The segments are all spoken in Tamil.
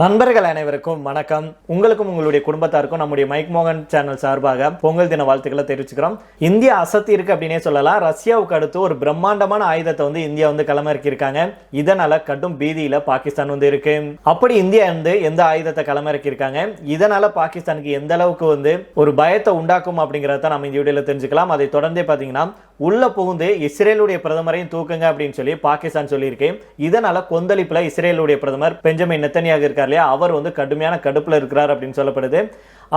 நண்பர்கள் அனைவருக்கும் வணக்கம். உங்களுக்கும் உங்களுடைய குடும்பத்தாருக்கும் நம்முடைய மைக் மோகன் சேனல் சார்பாக பொங்கல் தின வாழ்த்துக்களை தெரிவிச்சுக்கிறோம். இந்தியா அசத்தி இருக்கு அப்படின்னே சொல்லலாம். ரஷ்யாவுக்கு அடுத்து ஒரு பிரம்மாண்டமான ஆயுதத்தை வந்து இந்தியா வந்து களமிறக்கியிருக்காங்க. இதனால கடும் பீதியில பாகிஸ்தான் வந்து இருக்கு. அப்படி இந்தியா வந்து எந்த ஆயுதத்தை களமிறக்கியிருக்காங்க? இதனால பாகிஸ்தானுக்கு எந்த அளவுக்கு வந்து ஒரு பயத்தை உண்டாக்கும் அப்படிங்கிறத நம்ம இந்த வீடியோல தெரிஞ்சுக்கலாம். அதை தொடர்ந்தே பார்த்தீங்கன்னா உள்ள புகுந்து இஸ்ரேலுடைய பிரதமரையும் தூக்குங்க அப்படின்னு சொல்லி பாகிஸ்தான் சொல்லியிருக்கு இதனால கொந்தளிப்புல இஸ்ரேலுடைய பிரதமர் பெஞ்சமின் நெத்தனியாக இருக்கார் இல்லையா? அவர் வந்து கடுமையான கடுப்புல இருக்கிறார் அப்படின்னு சொல்லப்படுது.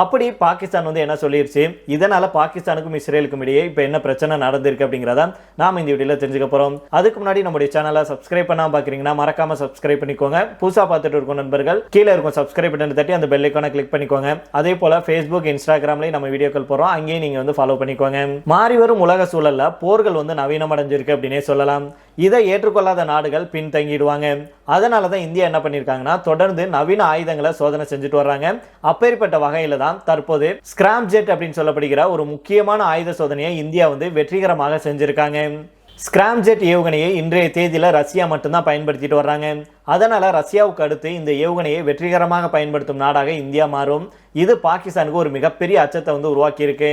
அப்படி பாகிஸ்தான் வந்து என்ன சொல்லிருச்சு? இதனால் பாகிஸ்தானுக்கும் இஸ்ரேலுக்கும் இடையே இப்போ என்ன பிரச்சனை நடந்திருக்கு அப்படிங்கிறத நாம் இந்த வீடியோவில் தெரிஞ்சுக்க போகிறோம் அதுக்கு முன்னாடி நம்முடைய சேனலை சப்ஸ்கிரைப் பண்ணாம பார்க்குறீங்கன்னா மறக்காம சப்ஸ்கிரைப் பண்ணிக்கோங்க. புதுசாக பார்த்துட்டு இருக்கும் நண்பர்கள் கீழே இருக்கும் சப்ஸ்கிரைப் பட்டன் தட்டி அந்த பெல் ஐக்கானை கிளிக் பண்ணிக்கோங்க. அதே போல் ஃபேஸ்புக் இன்ஸ்டாகிராம்லேயும் நம்ம வீடியோக்கள் போகிறோம் அங்கேயும் நீங்கள் வந்து ஃபாலோ பண்ணிக்கோங்க. மாறி வரும் உலக சூழலில் போர்கள் வந்து நவீனம் அடைஞ்சிருக்கு அப்படின்னே சொல்லலாம். இதை ஏற்றுக்கொள்ளாத நாடுகள் பின்தங்கிடுவாங்க. அதனால தான் இந்தியா என்ன பண்ணியிருக்காங்கன்னா தொடர்ந்து நவீன ஆயுதங்களை சோதனை செஞ்சுட்டு வர்றாங்க. அப்பேற்பட்ட வகையில் தான் தற்போது ஸ்கிராம் ஜெட் அப்படின்னு சொல்லப்படுகிற ஒரு முக்கியமான ஆயுத சோதனையை இந்தியா வந்து வெற்றிகரமாக செஞ்சுருக்காங்க. ஸ்கிராம் ஜெட் ஏவுகணையை இன்றைய தேதியில் ரஷ்யா மட்டும்தான் பயன்படுத்திட்டு வர்றாங்க. அதனால் ரஷ்யாவுக்கு அடுத்து இந்த ஏவுகணையை வெற்றிகரமாக பயன்படுத்தும் நாடாக இந்தியா மாறும். இது பாகிஸ்தானுக்கு ஒரு மிகப்பெரிய அச்சத்தை வந்து உருவாக்கியிருக்கு.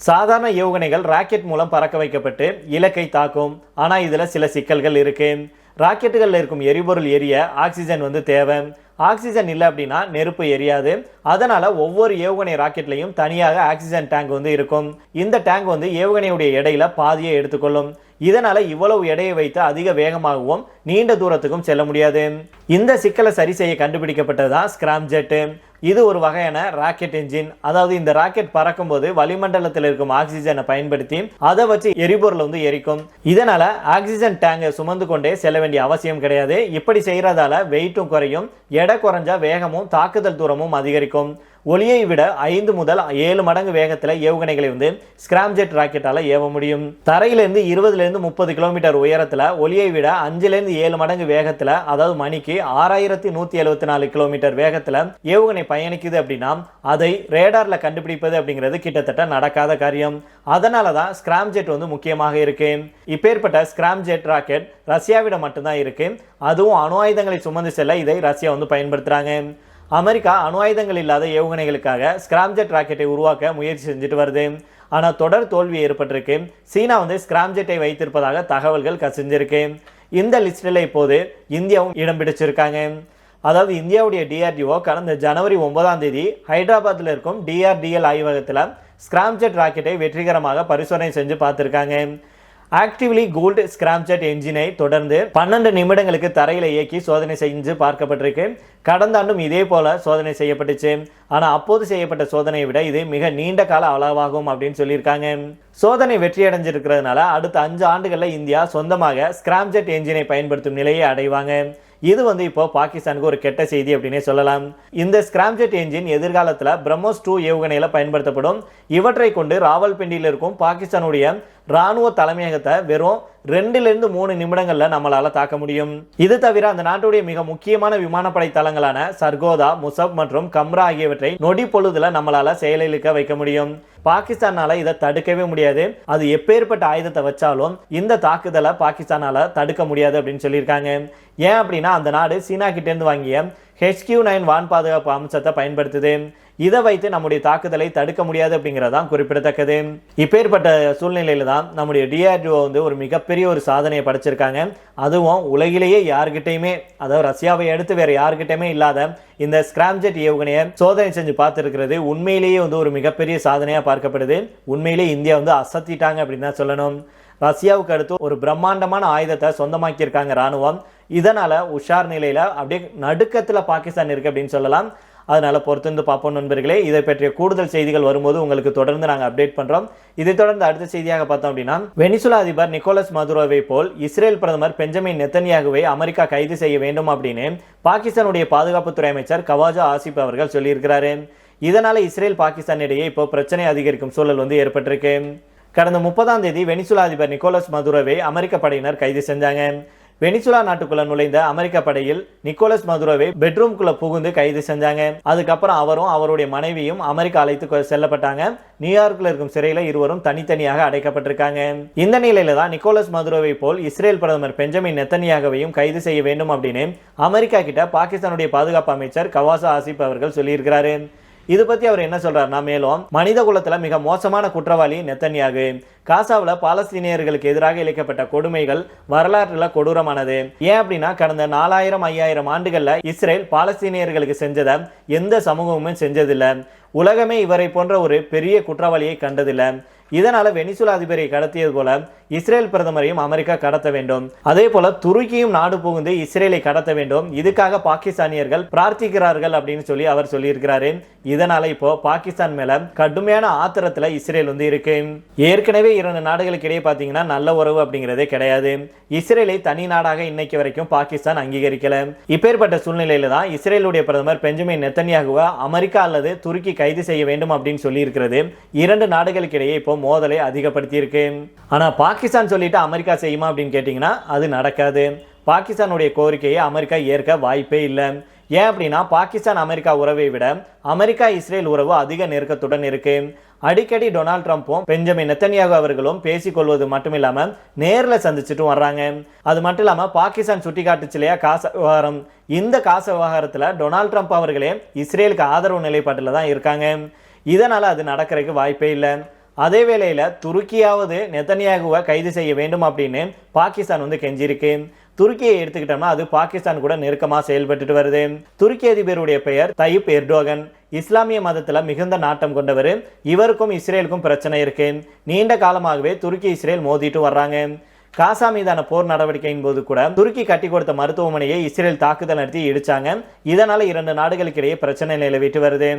சாதாரண ஏவுகணைகள் ராக்கெட் மூலம் பறக்க வைக்கப்பட்டு இலக்கை தாக்கும். ஆனால் இதில் சில சிக்கல்கள் இருக்குது ராக்கெட்டுகளில் இருக்கும் எரிபொருள் எரிய ஆக்சிஜன் வந்து தேவை. ஆக்சிஜன் இல்லை அப்படின்னா நெருப்பு எரியாது. அதனால் ஒவ்வொரு ஏவுகணை ராக்கெட்லையும் தனியாக ஆக்சிஜன் டேங்க் வந்து இருக்கும். இந்த டேங்க் வந்து ஏவுகணையுடைய எடையில் பாதியை எடுத்துக்கொள்ளும். இதனால் இவ்வளவு எடையை வைத்து அதிக வேகமாகவும் நீண்ட தூரத்துக்கும் செல்ல முடியாது. இந்த சிக்கலை சரி செய்ய கண்டுபிடிக்கப்பட்டதுதான் ஸ்கிராம் ஜெட்டு இது ஒரு வகையான ராக்கெட் என்ஜின் அதாவது இந்த ராக்கெட் பறக்கும்போது வளிமண்டலத்தில் இருக்கும் ஆக்சிஜனை பயன்படுத்தி அதை வச்சு எரிபொருள் வந்து எரிக்கும். இதனால ஆக்சிஜன் டேங்கை சுமந்து கொண்டே செல்ல வேண்டிய அவசியம் கிடையாது. இப்படி செய்யறதால வெயிட்டும் குறையும். எடை குறைஞ்சா வேகமும் தாக்குதல் தூரமும் அதிகரிக்கும். ஒளியை விட ஐந்து முதல் ஏழு மடங்கு வேகத்தில் ஏவுகணைகளை வந்து ஸ்கிராம்ஜெட் ராக்கெட்டால் ஏவ முடியும். தரையிலேருந்து இருபதுலேருந்து முப்பது கிலோமீட்டர் உயரத்தில் ஒளியை விட அஞ்சுலேருந்து ஏழு மடங்கு வேகத்தில் அதாவது மணிக்கு ஆறாயிரத்தி நூற்றி எழுபத்தி நாலு கிலோமீட்டர் வேகத்தில் ஏவுகணை பயணிக்குது அப்படின்னா அதை ரேடாரில் கண்டுபிடிப்பது அப்படிங்கிறது கிட்டத்தட்ட நடக்காத காரியம். அதனால தான் ஸ்கிராம்ஜெட் வந்து முக்கியமாக இருக்கு. இப்பேற்பட்ட ஸ்கிராம்ஜெட் ராக்கெட் ரஷ்யாவிடம் மட்டும்தான் இருக்கு. அதுவும் அணு ஆயுதங்களை சுமந்து செல்ல இதை ரஷ்யா வந்து பயன்படுத்துகிறாங்க அமெரிக்கா அணு ஆயுதங்கள் இல்லாத ஏவுகணைகளுக்காக ஸ்கிராம்ஜெட் ராக்கெட்டை உருவாக்க முயற்சி செஞ்சுட்டு வருது. ஆனால் தொடர் தோல்வி ஏற்பட்டிருக்கு. சீனா வந்து ஸ்கிராம்ஜெட்டை வைத்திருப்பதாக தகவல்கள் கசிஞ்சிருக்கு. இந்த லிஸ்டில் இப்போது இந்தியாவும் இடம் பிடிச்சிருக்காங்க. அதாவது இந்தியாவுடைய டிஆர்டிஓ கடந்த ஜனவரி ஒன்பதாம் தேதி ஹைதராபாத்தில் இருக்கும் டிஆர்டிஎல் ஆய்வகத்தில் ஸ்கிராம்ஜெட் ராக்கெட்டை வெற்றிகரமாக பரிசோதனை செஞ்சு பார்த்துருக்காங்க. ஆக்டிவ்லி கோல்டு ஸ்கிராம்ஜெட் என்ஜினை தொடர்ந்து பன்னெண்டு நிமிடங்களுக்கு தரையில் இயக்கி சோதனை செஞ்சு பார்க்கப்பட்டிருக்கு. கடந்த ஆண்டும் இதே போல சோதனை செய்யப்பட்டுச்சு. ஆனால் அப்போது செய்யப்பட்ட சோதனையை விட இது மிக நீண்ட கால அளவாகும் அப்படின்னு சொல்லியிருக்காங்க. சோதனை வெற்றி அடைஞ்சிருக்கிறதுனால அடுத்த அஞ்சு ஆண்டுகளில் இந்தியா சொந்தமாக ஸ்கிராம்ஜெட் என்ஜினை பயன்படுத்தும் நிலையை அடைவாங்க. இது வந்து இப்போ பாகிஸ்தானுக்கு ஒரு கெட்ட செய்தி அப்படின்னே சொல்லலாம். இந்த ஸ்கிராம்ஜெட் என்ஜின் எதிர்காலத்தில் பிரம்மோஸ் டூ ஏவுகணையில் பயன்படுத்தப்படும். இவற்றை கொண்டு ராவல்பிண்டியில் இருக்கும் பாகிஸ்தானுடைய ராணுவ தலைமையகத்தை வெறும் ரெண்டுலேருந்து மூணு நிமிடங்களில் நம்மளால் தாக்க முடியும். இது தவிர அந்த நாட்டுடைய மிக முக்கியமான விமானப்படை தளங்களான சர்கோதா முசப் மற்றும் கம்ரா ஆகியவற்றை நொடி பொழுதுல நம்மளால் செயலிழக்க வைக்க முடியும். பாகிஸ்தானால இதை தடுக்கவே முடியாது. அது எப்பேற்பட்ட ஆயுதத்தை வச்சாலும் இந்த தாக்குதலை பாகிஸ்தானால தடுக்க முடியாது அப்படின்னு சொல்லியிருக்காங்க. ஏன் அப்படின்னா அந்த நாடு சீனா கிட்டேருந்து வாங்கிய ஹெச்கியூ நைன் வான் பாதுகாப்பு அம்சத்தை பயன்படுத்துது. இதை வைத்து நம்முடைய தாக்குதலை தடுக்க முடியாது அப்படிங்கிறதான் குறிப்பிடத்தக்கது. இப்பேற்பட்ட சூழ்நிலையில தான் நம்முடைய டிஆர்டிஓ வந்து ஒரு மிகப்பெரிய ஒரு சாதனையை படைச்சிருக்காங்க. அதுவும் உலகிலேயே யார்கிட்டையுமே அதாவது ரஷ்யாவை அடுத்து வேற யார்கிட்டயுமே இல்லாத இந்த ஸ்கிராம்ஜெட் ஏவுகணையை சோதனை செஞ்சு பார்த்துருக்கிறது. உண்மையிலேயே வந்து ஒரு மிகப்பெரிய சாதனையாக பார்க்கப்படுது. உண்மையிலேயே இந்தியா வந்து அசத்திட்டாங்க அப்படின்னு தான் சொல்லணும். ரஷ்யாவுக்கு அடுத்து ஒரு பிரம்மாண்டமான ஆயுதத்தை சொந்தமாக்கியிருக்காங்க ராணுவம். இதனால் உஷார் நிலையில் அப்படியே நடுக்கத்தில் பாகிஸ்தான் இருக்குது அப்படின்னு சொல்லலாம். அதனால் பொறுத்திருந்து பார்ப்போம் நண்பர்களே. இதை பற்றிய கூடுதல் செய்திகள் வரும்போது உங்களுக்கு தொடர்ந்து நாங்கள் அப்டேட் பண்ணுறோம் இதை தொடர்ந்து அடுத்த செய்தியாக பார்த்தோம் அப்படின்னா வெனிசுலா அதிபர் நிக்கோலஸ் மதுரோவை போல் இஸ்ரேல் பிரதமர் பெஞ்சமின் நெத்தன்யாகுவை அமெரிக்கா கைது செய்ய வேண்டும் அப்படின்னு பாகிஸ்தானுடைய பாதுகாப்புத்துறை அமைச்சர் கவாஜா ஆசிப் அவர்கள் சொல்லியிருக்கிறாரு. இதனால் இஸ்ரேல் பாகிஸ்தான் இடையே இப்போ பிரச்சனை அதிகரிக்கும் சூழல் வந்து ஏற்பட்டிருக்கு. கடந்த முப்பதாம் தேதி வெனிசுலா அதிபர் நிக்கோலஸ் மதுரோவை அமெரிக்க படையினர் கைது செஞ்சாங்க. வெனிசுலா நாட்டுக்குள்ள நுழைந்த அமெரிக்க படையில் நிக்கோலஸ் மதுரோவை பெட்ரூம்குள்ள புகுந்து கைது செஞ்சாங்க. அதுக்கப்புறம் அவரும் அவருடைய மனைவியும் அமெரிக்கா அழைத்து செல்லப்பட்டாங்க. நியூயார்க்ல இருக்கும் சிறையில இருவரும் தனித்தனியாக அடைக்கப்பட்டிருக்காங்க. இந்த நிலையில தான் நிக்கோலஸ் மதுரோவை போல் இஸ்ரேல் பிரதமர் பெஞ்சமின் நெத்தனியாகவையும் கைது செய்ய வேண்டும் அப்படின்னு அமெரிக்கா கிட்ட பாகிஸ்தானுடைய பாதுகாப்பு அமைச்சர் கவாசா ஆசிப் அவர்கள் சொல்லியிருக்கிறாரு. இது பத்தி அவர் என்ன சொல்றாருன்னா மேலும் மனித குலத்துல மிக மோசமான குற்றவாளி நெத்தன்யாகு. காசாவில் பாலஸ்தீனியர்களுக்கு எதிராக இழைக்கப்பட்ட கொடுமைகள் வரலாற்றில் கொடூரமானது. ஏன் அப்படின்னா கடந்த நாலாயிரம் ஐயாயிரம் ஆண்டுகளில் இஸ்ரேல் பாலஸ்தீனியர்களுக்கு செஞ்சதை எந்த சமூகமுமே செஞ்சதில்லை. உலகமே இவரை போன்ற ஒரு பெரிய குற்றவாளியை கண்டதில்லை. இதனால் வெனிசுலா அதிபரை கடத்தியது போல இஸ்ரேல் பிரதமரையும் அமெரிக்கா கடத்த வேண்டும். அதே போல துருக்கியும் நாடு புகுந்து இஸ்ரேலை கடத்த வேண்டும். இதுக்காக பாகிஸ்தானியர்கள் பிரார்த்திக்கிறார்கள் அப்படின்னு சொல்லி அவர் சொல்லியிருக்கிறாரு. இதனால இப்போ பாகிஸ்தான் மேல கடுமையான ஆத்திரத்துல இஸ்ரேல் வந்து இருக்கு. ஏற்கனவே இரண்டு நாடுகளுக்கு இடையே பாத்தீங்கன்னா நல்ல உறவு அப்படிங்கிறதே கிடையாது. இஸ்ரேலை தனி நாடாக இன்னைக்கு வரைக்கும் பாகிஸ்தான் அங்கீகரிக்கல. இப்பேற்பட்ட சூழ்நிலையில தான் இஸ்ரேலுடைய பிரதமர் பெஞ்சமின் நெத்தன்யாகுவை அமெரிக்கா அல்லது துருக்கி கைது செய்ய வேண்டும் அப்படின்னு சொல்லி இருக்கிறது இரண்டு நாடுகளுக்கு இடையே இப்போ மோதலை அதிகப்படுத்தி இருக்கு ஆனா பாகிஸ்தான் பாகிஸ்தான் சொல்லிட்டு அமெரிக்கா செய்யுமா அப்படின்னு கேட்டிங்கன்னா அது நடக்காது. பாகிஸ்தானுடைய கோரிக்கையை அமெரிக்கா ஏற்க வாய்ப்பே இல்லை. ஏன் அப்படின்னா பாகிஸ்தான் அமெரிக்கா உறவை விட அமெரிக்கா இஸ்ரேல் உறவு அதிக நெருக்கத்துடன் இருக்கு. அடிக்கடி டொனால்ட் ட்ரம்ப்பும் பெஞ்சமின் நெத்தன்யாகு அவர்களும் பேசிக்கொள்வது மட்டும் இல்லாமல் நேரில் சந்திச்சுட்டு வர்றாங்க. அது மட்டும் இல்லாமல் பாகிஸ்தான் சுட்டி காட்டுச்சு இல்லையா காச விவகாரம். இந்த காச விவகாரத்தில் டொனால்ட் ட்ரம்ப் அவர்களே இஸ்ரேலுக்கு ஆதரவு நிலைப்பாட்டில் தான் இருக்காங்க. இதனால் அது நடக்கிறதுக்கு வாய்ப்பே இல்லை. அதே வேளையில் துருக்கியாவது நெத்தனியாகுவை கைது செய்ய வேண்டும் அப்படின்னு பாகிஸ்தான் வந்து கெஞ்சிருக்கு. துருக்கியை எடுத்துக்கிட்டோம்னா அது பாகிஸ்தான் கூட நெருக்கமாக செயல்பட்டு வருது. துருக்கி அதிபருடைய பெயர் தயிப் எர்டோகன். இஸ்லாமிய மதத்தில் மிகுந்த நாட்டம் கொண்டவர். இவருக்கும் இஸ்ரேலுக்கும் பிரச்சனை இருக்கு. நீண்ட காலமாகவே துருக்கி இஸ்ரேல் மோதிட்டு வர்றாங்க. காசா மீதான போர் நடவடிக்கையின் போது கூட துருக்கி கட்டி கொடுத்த மருத்துவமனையை இஸ்ரேல் தாக்குதல் நடத்தி இடிச்சாங்க. இதனால இரண்டு நாடுகளுக்கு இடையே பிரச்சனை நிலவிட்டு வருது.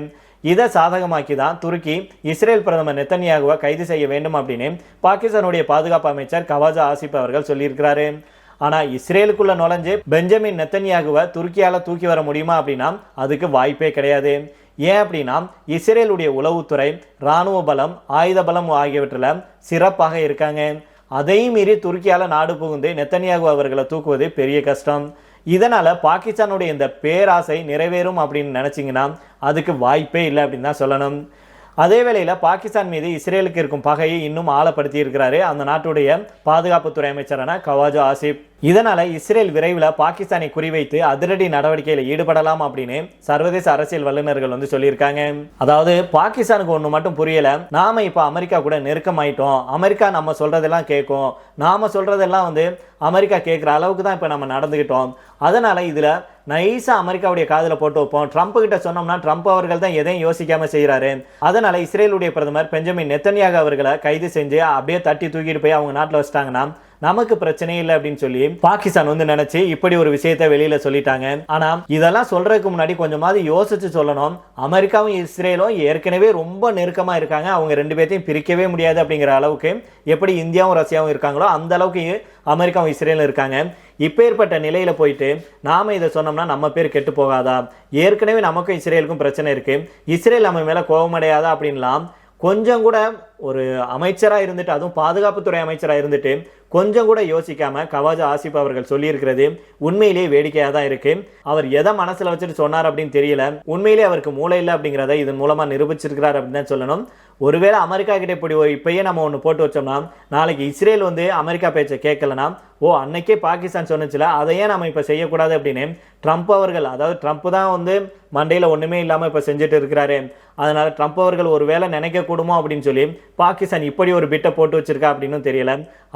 இதை சாதகமாக்கி தான் துருக்கி இஸ்ரேல் பிரதமர் நெத்தன்யாகுவை கைது செய்ய வேண்டும் அப்படின்னு பாகிஸ்தானுடைய பாதுகாப்பு அமைச்சர் கவாஜா ஆசிப் அவர்கள் சொல்லியிருக்கிறாரு. ஆனால் இஸ்ரேலுக்குள்ள நுழைஞ்சு பெஞ்சமின் நெத்தன்யாகுவை துருக்கியால் தூக்கி வர முடியுமா அப்படின்னா அதுக்கு வாய்ப்பே கிடையாது. ஏன் அப்படின்னா இஸ்ரேலுடைய உளவுத்துறை இராணுவ பலம் ஆயுத பலம் ஆகியவற்றில் சிறப்பாக இருக்காங்க. அதையும் மீறி துருக்கியால் நாடு புகுந்து நெத்தன்யாகு அவர்களை தூக்குவது பெரிய கஷ்டம். இதனால் பாகிஸ்தானுடைய இந்த பேராசை நிறைவேறும் அப்படின்னு நினச்சிங்கன்னா அதுக்கு வாய்ப்பே இல்லை அப்படின்னு தான் சொல்லணும். அதே வேளையில் பாகிஸ்தான் மீது இஸ்ரேலுக்கு இருக்கும் பகையை இன்னும் ஆழப்படுத்தி இருக்கிறாரு அந்த நாட்டுடைய பாதுகாப்புத்துறை அமைச்சரான கவாஜா ஆசிப். இதனால் இஸ்ரேல் விரைவில் பாகிஸ்தானை குறிவைத்து அதிரடி நடவடிக்கையில் ஈடுபடலாம் அப்படின்னு சர்வதேச அரசியல் வல்லுநர்கள் வந்து சொல்லியிருக்காங்க. அதாவது பாகிஸ்தானுக்கு ஒன்று மட்டும் புரியலை நாம இப்போ அமெரிக்கா கூட நெருக்கமாயிட்டோம். அமெரிக்கா நம்ம சொல்கிறதெல்லாம் கேட்கும். நாம் சொல்கிறதெல்லாம் வந்து அமெரிக்கா கேட்குற அளவுக்கு தான் இப்போ நம்ம நடந்துக்கிட்டோம் அதனால் இதில் நைஸாக அமெரிக்காவுடைய காதில் போட்டு வைப்போம். ட்ரம்ப் கிட்ட சொன்னோம்னா ட்ரம்ப் அவர்கள் தான் எதையும் யோசிக்காமல் செய்கிறாரு அதனால் இஸ்ரேலுடைய பிரதமர் பெஞ்சமின் நெத்தன்யாக அவர்களை கைது செஞ்சு அப்படியே தட்டி தூக்கிட்டு போய் அவங்க நாட்டில் வச்சிட்டாங்கன்னா நமக்கு பிரச்சனை இல்லை அப்படின்னு சொல்லி பாகிஸ்தான் வந்து நினைச்சு இப்படி ஒரு விஷயத்தை வெளியில சொல்லிட்டாங்க. ஆனா இதெல்லாம் சொல்றதுக்கு முன்னாடி கொஞ்சமாவது யோசிச்சு சொல்லணும். அமெரிக்காவும் இஸ்ரேலும் ஏற்கனவே ரொம்ப நெருக்கமா இருக்காங்க. அவங்க ரெண்டு பேர்த்தையும் பிரிக்கவே முடியாது அப்படிங்கிற அளவுக்கு எப்படி இந்தியாவும் ரஷ்யாவும் இருக்காங்களோ அந்த அளவுக்கு அமெரிக்காவும் இஸ்ரேலும் இருக்காங்க. இப்பேற்பட்ட நிலையில் போயிட்டு நாம் இதை சொன்னோம்னா நம்ம பேர் கெட்டு போகாதா? ஏற்கனவே நமக்கும் இஸ்ரேலுக்கும் பிரச்சனை இருக்குது இஸ்ரேல் நம்ம மேலே கோபமடையாதா அப்படின்லாம் கொஞ்சம் கூட ஒரு அமைச்சராக இருந்துட்டு அதுவும் பாதுகாப்புத்துறை அமைச்சராக இருந்துட்டு கொஞ்சம் கூட யோசிக்காம கவாஜா ஆசிப் அவர்கள் சொல்லியிருக்கிறது உண்மையிலேயே வேடிக்கையாக தான் இருக்கு. அவர் எதை மனசில் வச்சுட்டு சொன்னார் அப்படின்னு தெரியல. உண்மையிலேயே அவருக்கு மூளை இல்லை அப்படிங்கிறத இதன் மூலமாக நிரூபிச்சிருக்கிறார் அப்படின்னு தான் சொல்லணும். ஒருவேளை அமெரிக்கா கிட்ட இப்படி ஒரு இப்பயே நம்ம ஒன்று போட்டு வச்சோம்னா நாளைக்கு இஸ்ரேல் வந்து அமெரிக்கா பேச்சை கேட்கலனா ஓ அன்னைக்கே பாகிஸ்தான் சொன்னுச்சுல அதை ஏன் நம்ம இப்போ செய்யக்கூடாது அப்படின்னு ட்ரம்ப் அவர்கள் அதாவது ட்ரம்ப் தான் வந்து மண்டையில் ஒன்றுமே இல்லாமல் இப்போ செஞ்சுட்டு இருக்கிறாரு. அதனால் ட்ரம்ப் அவர்கள் ஒரு வேளை நினைக்கக்கூடுமோ அப்படின்னு சொல்லி பாகிஸ்தான் இப்படி ஒரு பிட்டை போட்டு வச்சிருக்கா அப்படின்னு தெரியல.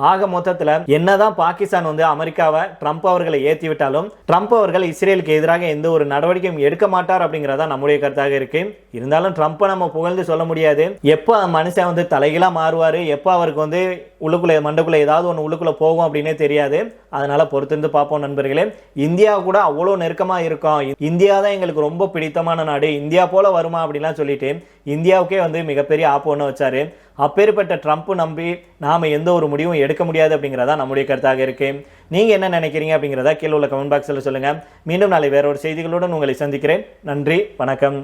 ஆக மொத்தத்தில் என்னதான் பாகிஸ்தான் வந்து அமெரிக்காவை ட்ரம்ப் அவர்களை ஏற்றி விட்டாலும் ட்ரம்ப் அவர்கள் இஸ்ரேலுக்கு எதிராக எந்த ஒரு நடவடிக்கையும் எடுக்க மாட்டார் அப்படிங்கிறதா நம்முடைய கருத்தாக இருக்கு. இருந்தாலும் ட்ரம்ப்பை நம்ம புகழ்ந்து சொல்ல முடியாது. எப்போ மனுஷன் வந்து தலைகளாக மாறுவார்? எப்போ அவருக்கு வந்து உள்ளுக்குள்ளே மண்டக்குள்ளே ஏதாவது ஒன்று உள்ளுக்குள்ளே போகும் அப்படின்னே தெரியாது. அதனால் பொறுத்திருந்து பார்ப்போம் நண்பர்களே. இந்தியா கூட அவ்வளோ நெருக்கமாக இருக்கும். இந்தியா தான் எங்களுக்கு ரொம்ப பிடித்தமான நாடு. இந்தியா போல் வருமா அப்படிலாம் சொல்லிட்டு இந்தியாவுக்கே வந்து மிகப்பெரிய ஆப்பு ஒன்று வச்சார். அப்பேற்பட்ட ட்ரம்ப் நம்பி நாம் எந்த ஒரு முடிவும் எடுக்க முடியாது அப்படிங்கிறதா நம்முடைய கருத்தாக இருக்குது நீங்கள் என்ன நினைக்கிறீங்க அப்படிங்கிறதா கீழே உள்ள கமெண்ட் பாக்ஸில் சொல்லுங்கள் மீண்டும் நாளை வேற ஒரு செய்திகளுடன் உங்களை சந்திக்கிறேன். நன்றி வணக்கம்.